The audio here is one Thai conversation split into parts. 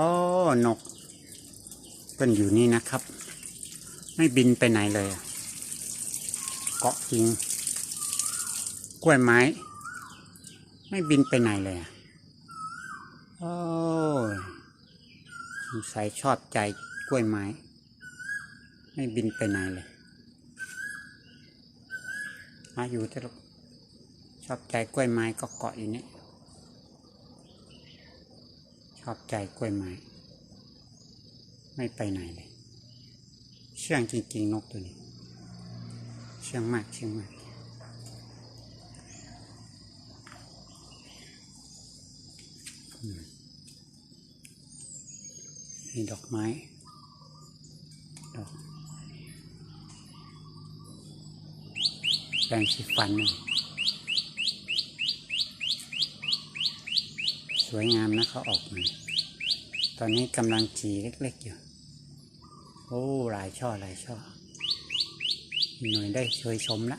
โอ้นกเป็นอยู่นี่นะครับ ไม่บินไปไหนเลย เกาะจริง กล้วยไม้ ไม่บินไปไหนเลยอะโอ้ยสงสัยชอบใจกล้วยไม้ ไม่บินไปไหนเลย มาอยู่แต่ชอบใจกล้วยไม้ก็เกาะอยู่นี่ อบใจกล้วยไม้ไม่ไปไหนเลยเชื่องจริงๆนกตัวนี้ เชื่องมากเชื่องมากมมีดอกไม้ดอกแปรงสีฟันนี่ สวยงามนะเขาออกมาตอนนี้กำลังจีเล็กๆอยู่ โอ้หลายช่อหลายช่ออีหน่อยได้เชยชมละ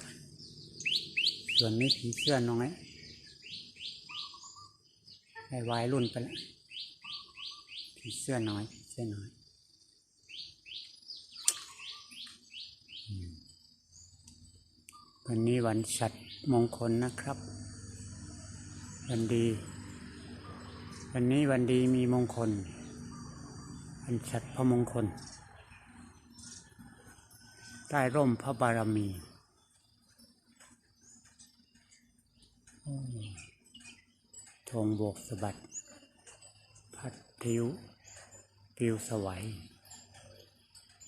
ส่วนนี้ผีเสื้อน้อยได้วายรุ่นไปแล้วผีเสื้อน้อยผีเสื้อน้อยวันนี้วันฉัดมงคลนะครับ วันดี วันนี้วันดีมีมงคลวันฉัดพระมงคล ใต้ร่มพระบารมีโอ้ธงโบกสะบัด พัดพริ้วปิวสวัย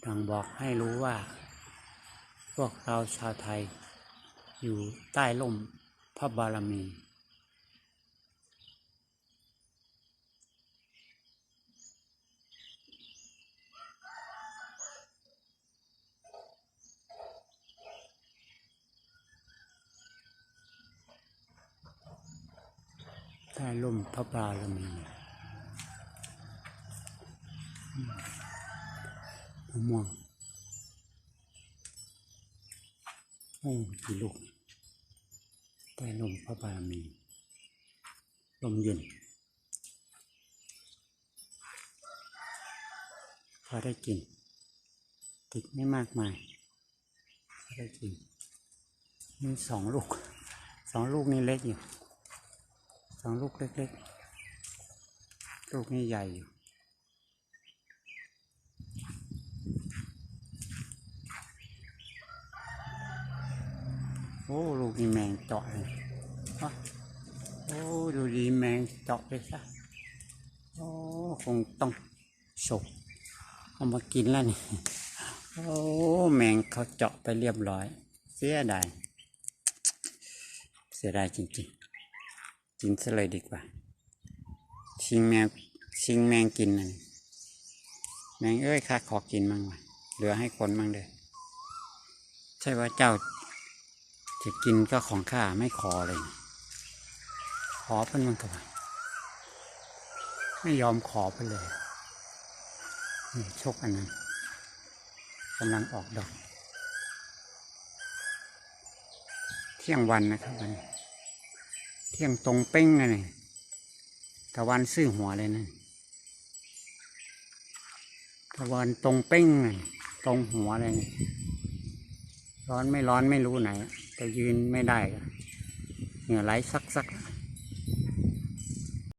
ดังบอกให้รู้ว่า พวกเราชาวไทย อยู่ใต้ร่มพระบารมี ต้ร่มพระบารมีมะม่วงโอ้กี่ลูกใต้ร่มพระบารมีลมเย็นพอได้กิน ติดไม่มากมายพอได้กินมีสองลูกสองลูกนี่เล็กอยู่ สองลูกเล็กๆ ลูกนี่ใหญ่อยู่โอ้ลูกนี่แมงเจาะเลยวะโอ้ดูดีแมงเจาะไปซะโอ้คงต้องฉกเอามากินแล้วนี่โอ้แมงเขาเจาะไปเรียบร้อย เสียดายเสียดายจริงๆ กินซะเลยดีกว่า ชิงแมวชิงแมงกินนะนี่แมงเอ้ยข้าขอกินมั่งวะเหลือให้คนมั่งเลยใช่ว่าเจ้าจะกินก็ของข้าไม่ขอเลย ขอเพิ่นมันก็ว่าไม่ยอมขอไปเลยนี่โชคอันนั้นกำลังออกดอก เที่ยงวันนะครับวันนี้ เที่ยงตรงเป้งเลยนี่ตะวันซื่อหัวเลยนะตะวันตรงเป้งเลยตรงหัวเลยนี่ร้อนไม่ร้อนไม่รู้ไหนแต่ยืนไม่ได้เหงื่อไหลซักซัก